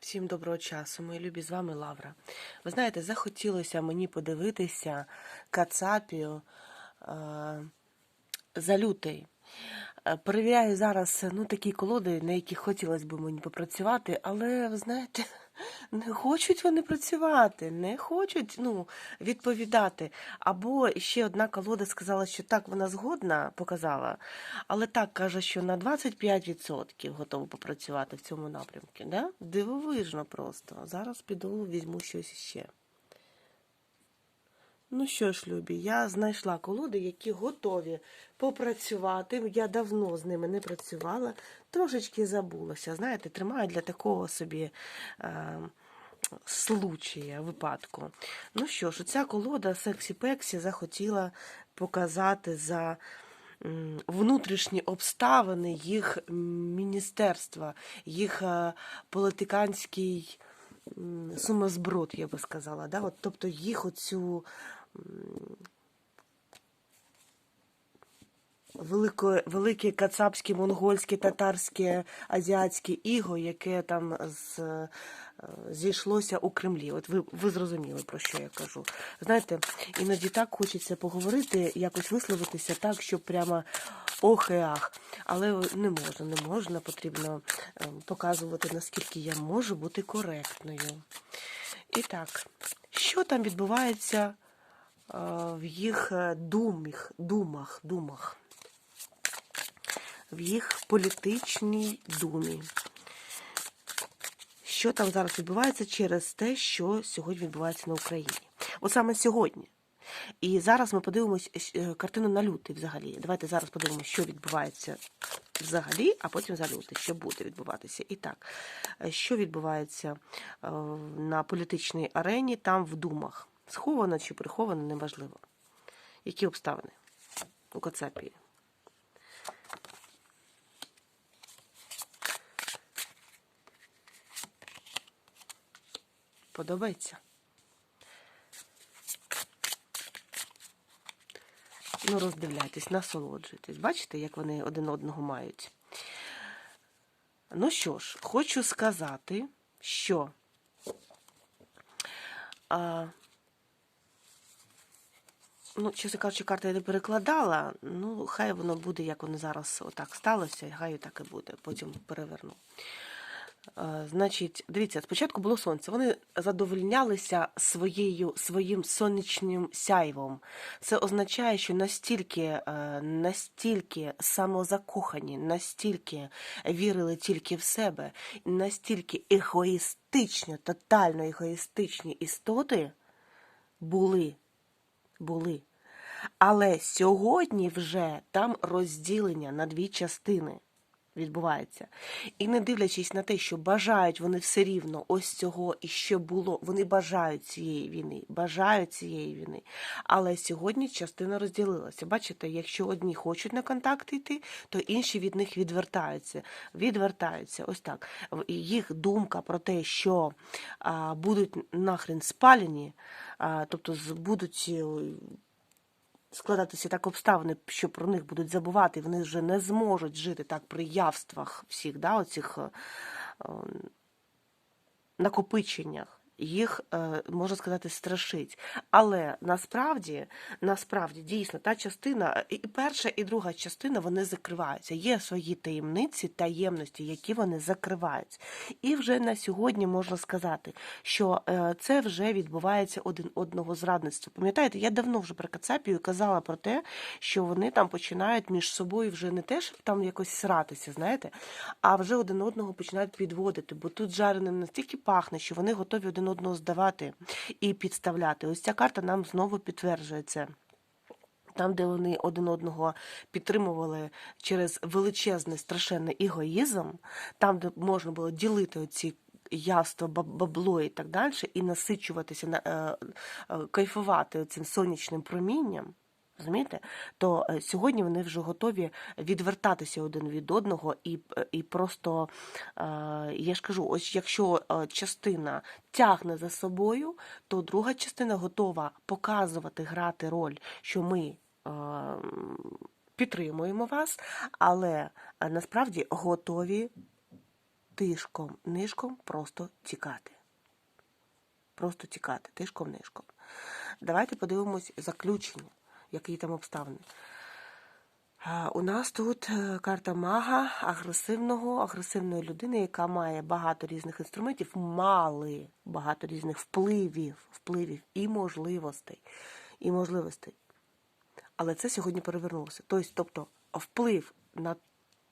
Всім доброго часу, мої любі, з вами Лавра. Ви знаєте, захотілося мені подивитися Кацапію е, за лютий. Е, Перевіряю зараз ну, такі колоди, на яких хотілося б мені попрацювати, але ви знаєте, не хочуть вони працювати, не хочуть ну, відповідати. Або ще одна колода сказала, що так, вона згодна, показала, але так каже, що на 25% готова попрацювати в цьому напрямку. Да? Дивовижно просто. Зараз піду, візьму щось ще. Ну що ж, любі, я знайшла колоди, які готові попрацювати. Я давно з ними не працювала, трошечки забулася. Знаєте, тримаю для такого собі е, случая, випадку. Ну що ж, ця колода Сексі Пексі захотіла показати за внутрішні обставини їх міністерства, їх е, політиканський м, сумасброд, я би сказала. Да? От, тобто їх оцю велике, велике кацапське, монгольське, татарське, азіатське іго, яке там з, е, зійшлося у Кремлі. От ви, ви зрозуміли, про що я кажу. Знаєте, іноді так хочеться поговорити, якось висловитися так, щоб прямо ох і ах. Але не можна, не можна, потрібно е, показувати, наскільки я можу бути коректною. І так, що там відбувається в їх е, думах, думах, думах, в їх політичній думі. Що там зараз відбувається через те, що сьогодні відбувається на Україні? От саме сьогодні. І зараз ми подивимось е, картину на лютий взагалі. Давайте зараз подивимося, що відбувається взагалі, а потім за лютий, що буде відбуватися. І так, е, що відбувається е, на політичній арені, там в думах. Сховано чи приховано, неважливо. Які обставини у Кацапії? Подобається? Ну, роздивляйтесь, насолоджуйтесь. Бачите, як вони один одного мають. Ну що ж, хочу сказати, що а, ну, чесно кажучи, карти я не перекладала. Ну, хай воно буде, як воно зараз отак сталося, хай так і буде. Потім переверну. Е, Значить, дивіться, спочатку було сонце. Вони задовольнялися своєю, своїм сонячним сяйвом. Це означає, що настільки, е, настільки самозакохані, настільки вірили тільки в себе, настільки егоїстичні, тотально егоїстичні істоти були. були. Але сьогодні вже там розділення на дві частини відбувається. І не дивлячись на те, що бажають вони все рівно ось цього і що було, вони бажають цієї війни, бажають цієї війни. Але сьогодні частина розділилася. Бачите, якщо одні хочуть на контакт йти, то інші від них відвертаються. Відвертаються. Ось так. Їх думка про те, що а, будуть нахрен спалені, а, тобто будуть. Складатися так обставини, що про них будуть забувати, вони вже не зможуть жити так при явствах всіх, да, оцих е, е, накопиченнях. Їх, е, можна сказати, страшить. Але насправді, насправді, дійсно, та частина, і перша, і друга частина, вони закриваються. Є свої таємниці, таємності, які вони закривають. І вже на сьогодні можна сказати, що е, це вже відбувається один одного зрадництва. Пам'ятаєте, я давно вже про Кацапію казала про те, що вони там починають між собою вже не теж там якось сратися, знаєте, а вже один одного починають підводити, бо тут жареним настільки пахне, що вони готові один одного здавати і підставляти. Ось ця карта нам знову підтверджує це. Там, де вони один одного підтримували через величезний страшенний егоїзм, там, де можна було ділити оці явства, бабло і так далі, і насичуватися, на- е, е, кайфувати цим сонячним промінням. Розумієте? То е, сьогодні вони вже готові відвертатися один від одного і, е, і просто, е, я ж кажу, ось якщо частина тягне за собою, то друга частина готова показувати, грати роль, що ми підтримуємо вас, але насправді готові тишком, нишком просто тікати. Просто тікати, тишком, нишком. Давайте подивимось заключення, які там обставини. У нас тут е, карта мага агресивного, агресивної людини, яка має багато різних інструментів, мали багато різних впливів, впливів і можливостей. І можливостей. Але це сьогодні перевернулося. Тобто, тобто вплив на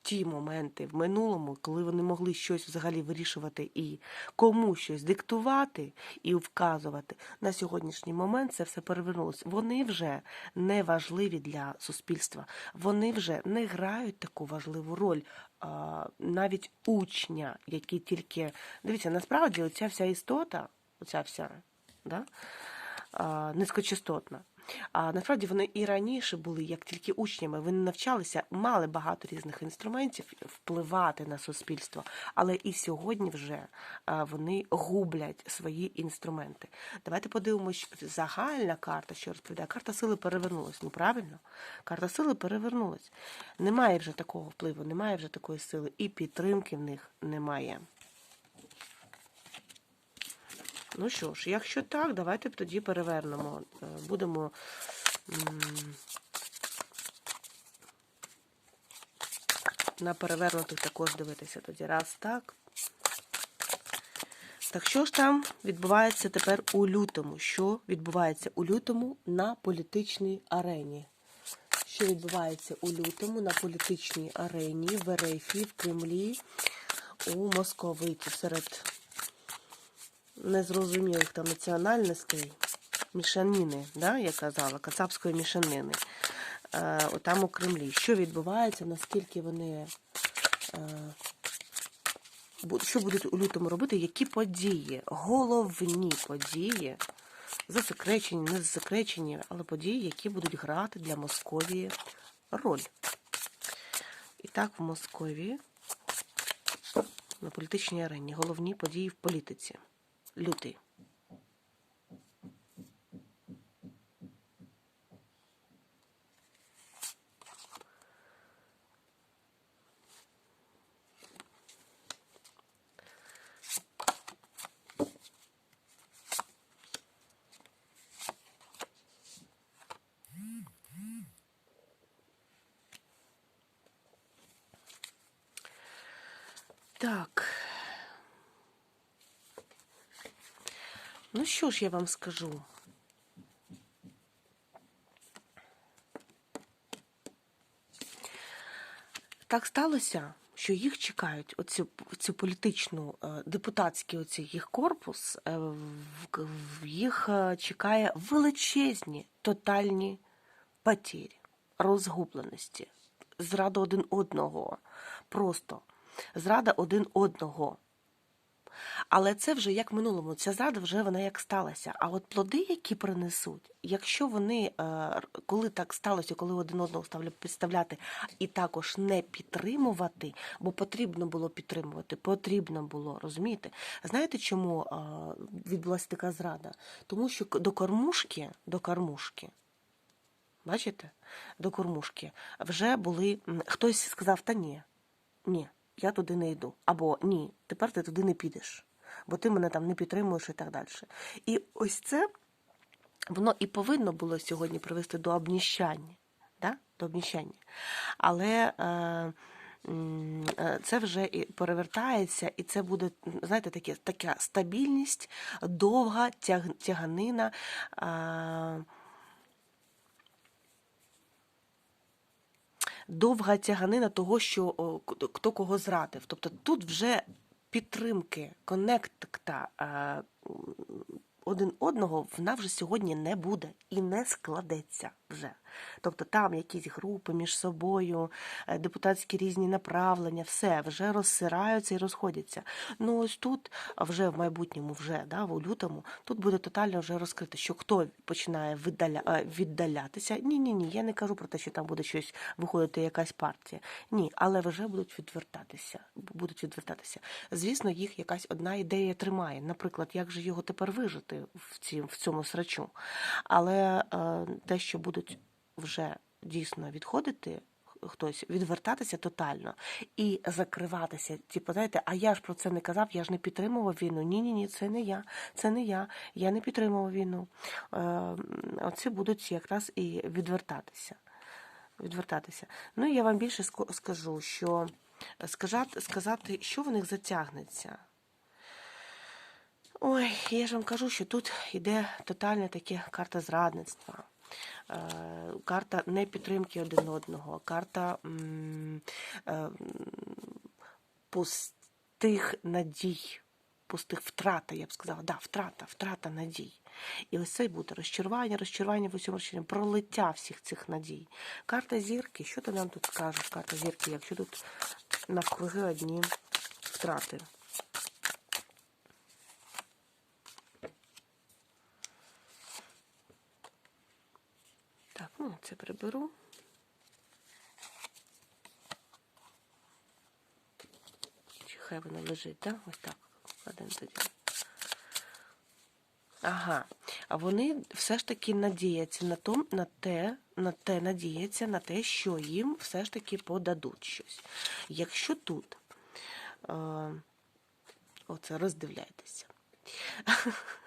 ті моменти в минулому, коли вони могли щось взагалі вирішувати і кому щось диктувати і вказувати, на сьогоднішній момент це все перевернулося. Вони вже не важливі для суспільства. Вони вже не грають таку важливу роль. Навіть учня, який тільки дивіться, насправді оця вся істота, оця вся да, низькочастотна. А насправді вони і раніше були як тільки учнями. Вони навчалися, мали багато різних інструментів впливати на суспільство, але і сьогодні вже вони гублять свої інструменти. Давайте подивимось, загальна карта, що розповідає. Карта сили перевернулась. Ну правильно? Карта сили перевернулась. Немає вже такого впливу, немає вже такої сили, і підтримки в них немає. Ну що ж, якщо так, давайте тоді перевернемо. Е, Будемо. На перевернутих також дивитися тоді. Раз, так. Так що ж там відбувається тепер у лютому? Що відбувається у лютому на політичній арені? Що відбувається у лютому на політичній арені в Ерефі, в Кремлі, у московитів серед незрозумілих там національностей, мішанини, да, я казала, кацапської мішанини, е, там у Кремлі. Що відбувається, наскільки вони. Е, що будуть у лютому робити, які події, головні події, засекречені, не засекречені, але події, які будуть грати для Московії роль. І так, в Московії на політичній арені головні події в політиці. Лютий. Так. Ну що ж я вам скажу? Так сталося, що їх чекають, оцю, цю політичну е, депутатський оцей їх корпус, е, їх е, чекає величезні тотальні потері, розгубленості, зрада один одного. Просто зрада один одного. Але це вже як в минулому, ця зрада вже вона як сталася. А от плоди, які принесуть, якщо вони, е, коли так сталося, коли один одного ставля- підставляти і також не підтримувати, бо потрібно було підтримувати, потрібно було, розумієте? Знаєте, чому е, відбулася така зрада? Тому що до кормушки, до кормушки, бачите, до кормушки вже були, хтось сказав, та ні, ні, я туди не йду. Або ні, тепер ти туди не підеш, бо ти мене там не підтримуєш і так далі. І ось це воно і повинно було сьогодні привести до обніщання. Да? До обніщання. Але е, е, це вже і перевертається, і це буде, знаєте, таке, така стабільність, довга тяг, тяганина. Е, довга тяганина того, що хто кого зрадив. Тобто тут вже підтримки, коннекта е, один одного вона вже сьогодні не буде і не складеться вже. Тобто там якісь групи між собою, е, депутатські різні направлення, все вже розсираються і розходяться. Ну ось тут, вже в майбутньому, вже да, в лютому, тут буде тотально вже розкрито, що хто починає видаля... е, віддалятися. Ні, ні, ні, я не кажу про те, що там буде щось виходити, якась партія. Ні, але вже будуть відвертатися. Будуть відвертатися. Звісно, їх якась одна ідея тримає. Наприклад, як же його тепер вижити в цьому срачу. Але е, те, що будуть вже дійсно відходити, хтось відвертатися тотально і закриватися. Типу, знаєте, а я ж про це не казав, я ж не підтримував війну. Ні, ні, ні, це не я, це не я. Я не підтримував війну. Е, оці будуть якраз і відвертатися. Відвертатися. Ну я вам більше скажу, що сказати, сказати, що в них затягнеться. Ой, я ж вам кажу, що тут йде тотальна таке карта зрадництва, е, карта непідтримки один одного, карта е, пустих надій, пустих втрата, я б сказала. Да, втрата, втрата надій. І ось це буде розчарування, розчарування в усьому розчаруванні, пролиття всіх цих надій. Карта зірки, що ти нам тут скажеш, карта зірки, якщо тут навкруги одні втрати. Так, ну це приберу. Чи хай воно лежить, так? Ось так. Кладемо тоді. Ага. А вони все ж таки надіються на том, на те, на те, надіються на те, що їм все ж таки подадуть щось. Якщо тут, е, оце роздивляйтеся.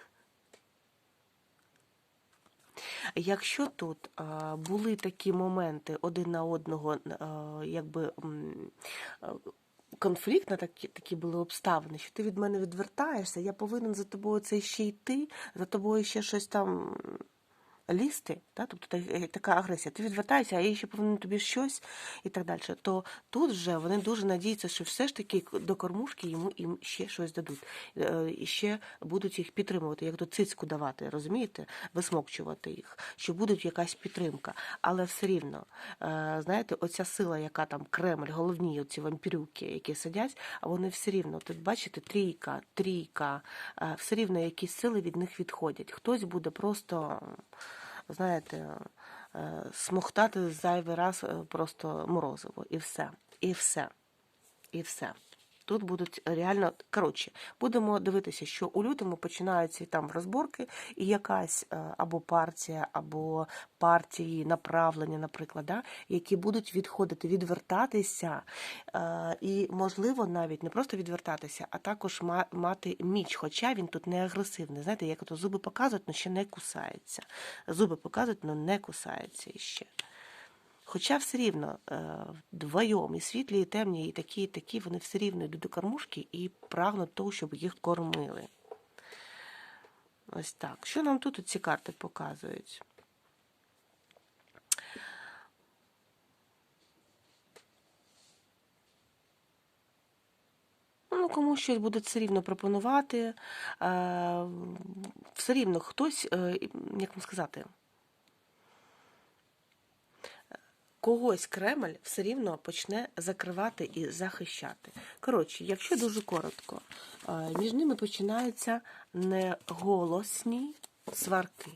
Якщо тут були такі моменти один на одного, якби конфлікт на такі, такі були обставини, що ти від мене відвертаєшся, я повинен за тобою це ще йти, за тобою ще щось там лізти, та? тобто така агресія. Ти відвертаєшся, а я ще повинен тобі щось і так далі. То тут вже вони дуже надіються, що все ж таки до кормушки йому їм ще щось дадуть. Е, І ще будуть їх підтримувати, як до цицьку давати, розумієте, висмокчувати їх, що буде якась підтримка. Але все рівно, е, знаєте, оця сила, яка там Кремль, головні оці вампірюки, які сидять, а вони все рівно, тут бачите, трійка, трійка, е, все рівно якісь сили від них відходять. Хтось буде просто знаєте, смухтати зайвий раз е, просто морозиво. І все. І все. І все. Тут будуть реально, коротше, будемо дивитися, що у лютому починаються там розборки, і якась е, або партія, або партії направлення, наприклад, да, які будуть відходити, відвертатися, е, і, можливо, навіть не просто відвертатися, а також ма- мати міч, хоча він тут не агресивний. Знаєте, як то зуби показують, але ще не кусається. Зуби показують, але не кусається іще. Хоча все рівно е, вдвоєм, і світлі, і темні, і такі, і такі, вони все рівно йдуть до кормушки і прагнуть того, щоб їх кормили. Ось так. Що нам тут ці карти показують? Ну, комусь щось буде все рівно пропонувати. Е, все рівно хтось, е, як вам сказати, когось Кремль все рівно почне закривати і захищати. Коротше, якщо дуже коротко, е, між ними починаються неголосні сварки.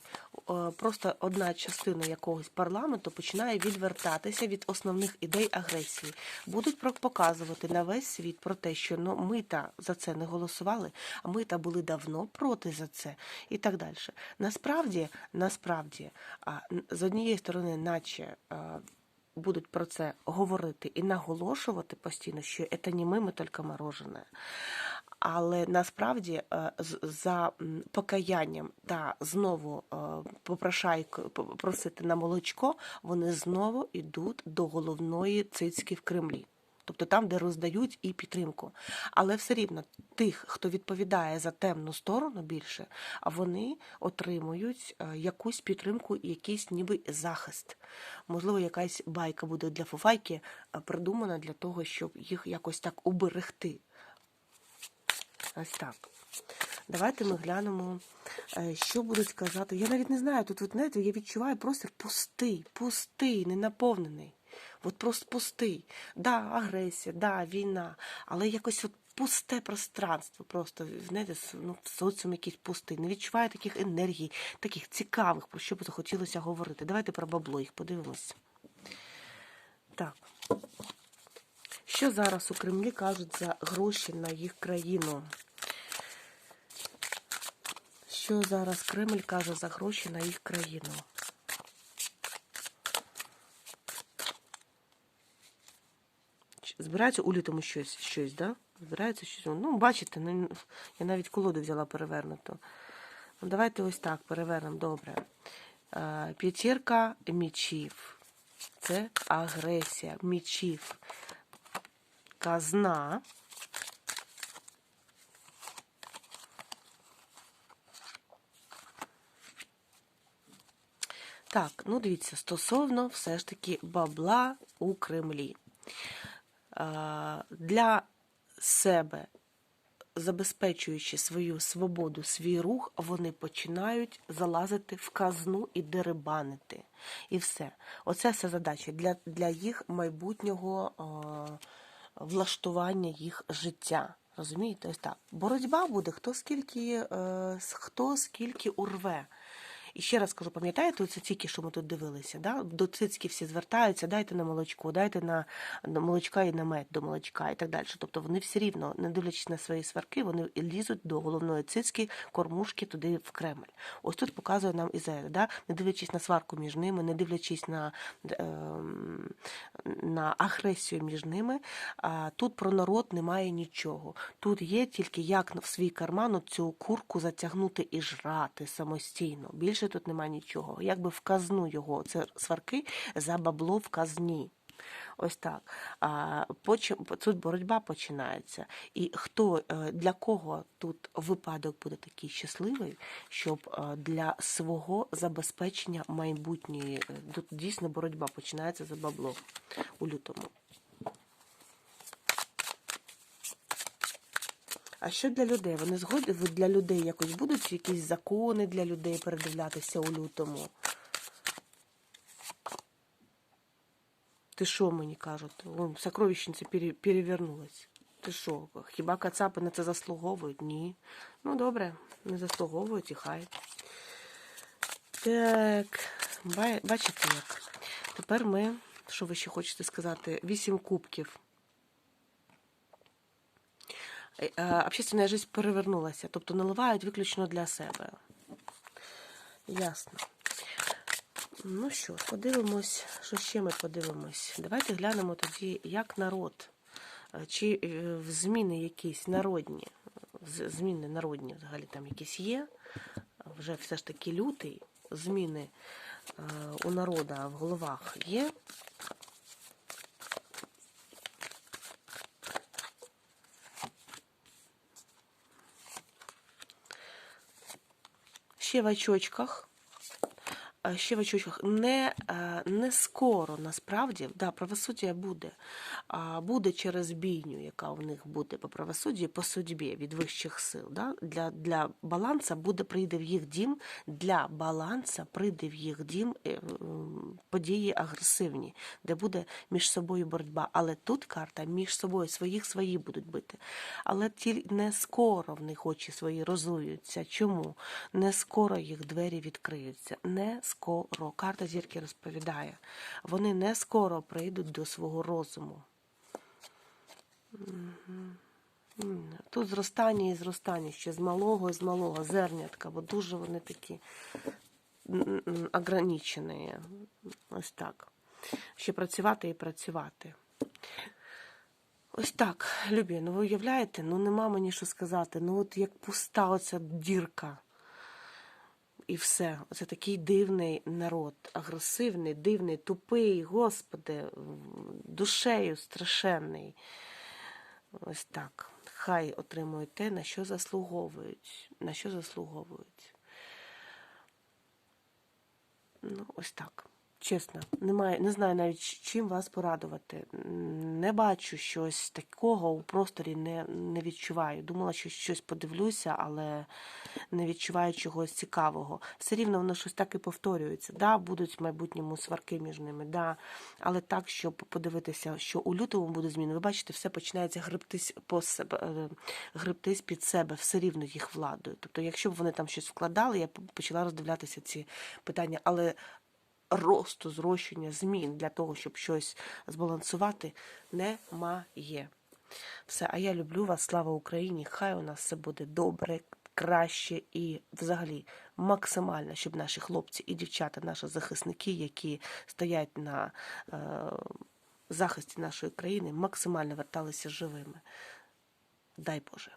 Е, Просто одна частина якогось парламенту починає відвертатися від основних ідей агресії. Будуть показувати на весь світ про те, що ну, ми та за це не голосували, а ми та були давно проти за це і так далі. Насправді, насправді, з однієї сторони, наче. Будуть про це говорити і наголошувати постійно, що це не ми, ми тільки морожене. Але насправді е, за покаянням та знову е, попрошайку п- просити на молочко, вони знову йдуть до головної цицьки в Кремлі. Тобто там, де роздають і підтримку. Але все рівно тих, хто відповідає за темну сторону більше, вони отримують е, якусь підтримку, якийсь ніби захист. Можливо, якась байка буде для фуфайки е, придумана для того, щоб їх якось так уберегти. Ось так. Давайте ми глянемо, е, що будуть казати. Я навіть не знаю, тут, знаєте, я відчуваю простір пустий, пустий, ненаповнений. От просто пустий. Да, агресія, да, війна, але якось от пусте пространство, просто знаєте, ну, соціум якийсь пустий. Не відчуваю таких енергій, таких цікавих, про що б захотілося говорити. Давайте про бабло їх подивимося. Так. Що зараз у Кремлі кажуть за гроші на їх країну? Що зараз Кремль каже за гроші на їх країну? Збирається у лютому щось, щось, да? Збирається щось. Ну, бачите, ну, я навіть колоду взяла перевернуту. Ну, давайте ось так перевернемо, добре. Е, П'ятірка мічів. Це агресія, мічів. Казна. Так, ну дивіться, стосовно все ж таки бабла у Кремлі. Е, Для себе, забезпечуючи свою свободу, свій рух, вони починають залазити в казну і дерибанити. І все. Оце все задача для, для їх майбутнього е, влаштування їх життя. Розумієте, ось так. Боротьба буде, хто скільки, е, хто скільки урве. І ще раз кажу, пам'ятаєте, оце тільки, що ми тут дивилися, да? до цицьки всі звертаються, дайте на молочко, дайте на, молочка і на мед до молочка і так далі. Тобто вони все рівно, не дивлячись на свої сварки, вони лізуть до головної цицьки, кормушки туди в Кремль. Ось тут показує нам Ізраїль, да? не дивлячись на сварку між ними, не дивлячись на, ем, на агресію між ними, тут про народ немає нічого. Тут є тільки як в свій карман цю курку затягнути і жрати самостійно. Більше тут немає нічого. Якби в казну його. Це сварки за бабло в казні. Ось так. А, почи- Тут боротьба починається. І хто е, для кого тут випадок буде такий щасливий, щоб е, для свого забезпечення майбутньої е, тут дійсно боротьба починається за бабло у лютому. А що для людей? Вони згодні для людей якось будуть якісь закони для людей передивлятися у лютому? Ти що мені кажуть? Вон, сокровищниця пере, перевернулась. Ти що? Хіба кацапи на це заслуговують? Ні. Ну добре, не заслуговують і хай. Так, бачите як. Тепер ми, що ви ще хочете сказати? Вісім кубків. Е, е, Общественна жизнь перевернулася, тобто наливають виключно для себе. Ясно. Ну що, подивимось, що ще ми подивимось. Давайте глянемо тоді, як народ, е, чи е, зміни якісь народні, зміни народні взагалі там якісь є. Вже все ж таки лютий, зміни у народа в головах є. В очочках. Ще в очочках не, е, не скоро насправді да, правосуддя буде. Буде через бійню, яка у них буде по правосудді, по судьбі від вищих сил. Да? Для, для баланса буде прийде в їх дім, для баланса прийде в їх дім е, події агресивні, де буде між собою боротьба. Але тут карта між собою своїх свої будуть бити. Але ті не скоро в них очі свої розуються. Чому? Не скоро їх двері відкриються. Не скоро. Карта зірки розповідає. Вони не скоро прийдуть до свого розуму. Тут зростання і зростання ще з малого і з малого зернятка, бо дуже вони такі ограничені. Ось так. Ще працювати і працювати. Ось так, любі, ну ви уявляєте, ну нема мені що сказати. Ну от як пуста оця дірка. І все. Це такий дивний народ, агресивний, дивний, тупий, господи, душею страшенний. Ось так. Хай отримують те, на що заслуговують. На що заслуговують. Ну, ось так. Чесно, немає, не знаю навіть чим вас порадувати. Не бачу щось такого у просторі, не, не відчуваю. Думала, що щось подивлюся, але не відчуваю чогось цікавого. Все рівно воно щось так і повторюється. Да, будуть в майбутньому сварки між ними, да. але так, щоб подивитися, що у лютому буде зміни. Ви бачите, все починається гребтись по себе, е, гребтись під себе, все рівно їх владою. Тобто, якщо б вони там щось вкладали, я б почала роздивлятися ці питання, але росту, зрощення змін для того, щоб щось збалансувати, немає. Все, а я люблю вас, слава Україні! Хай у нас все буде добре, краще і взагалі максимально, щоб наші хлопці і дівчата, наші захисники, які стоять на е, захисті нашої країни максимально верталися живими. Дай Боже.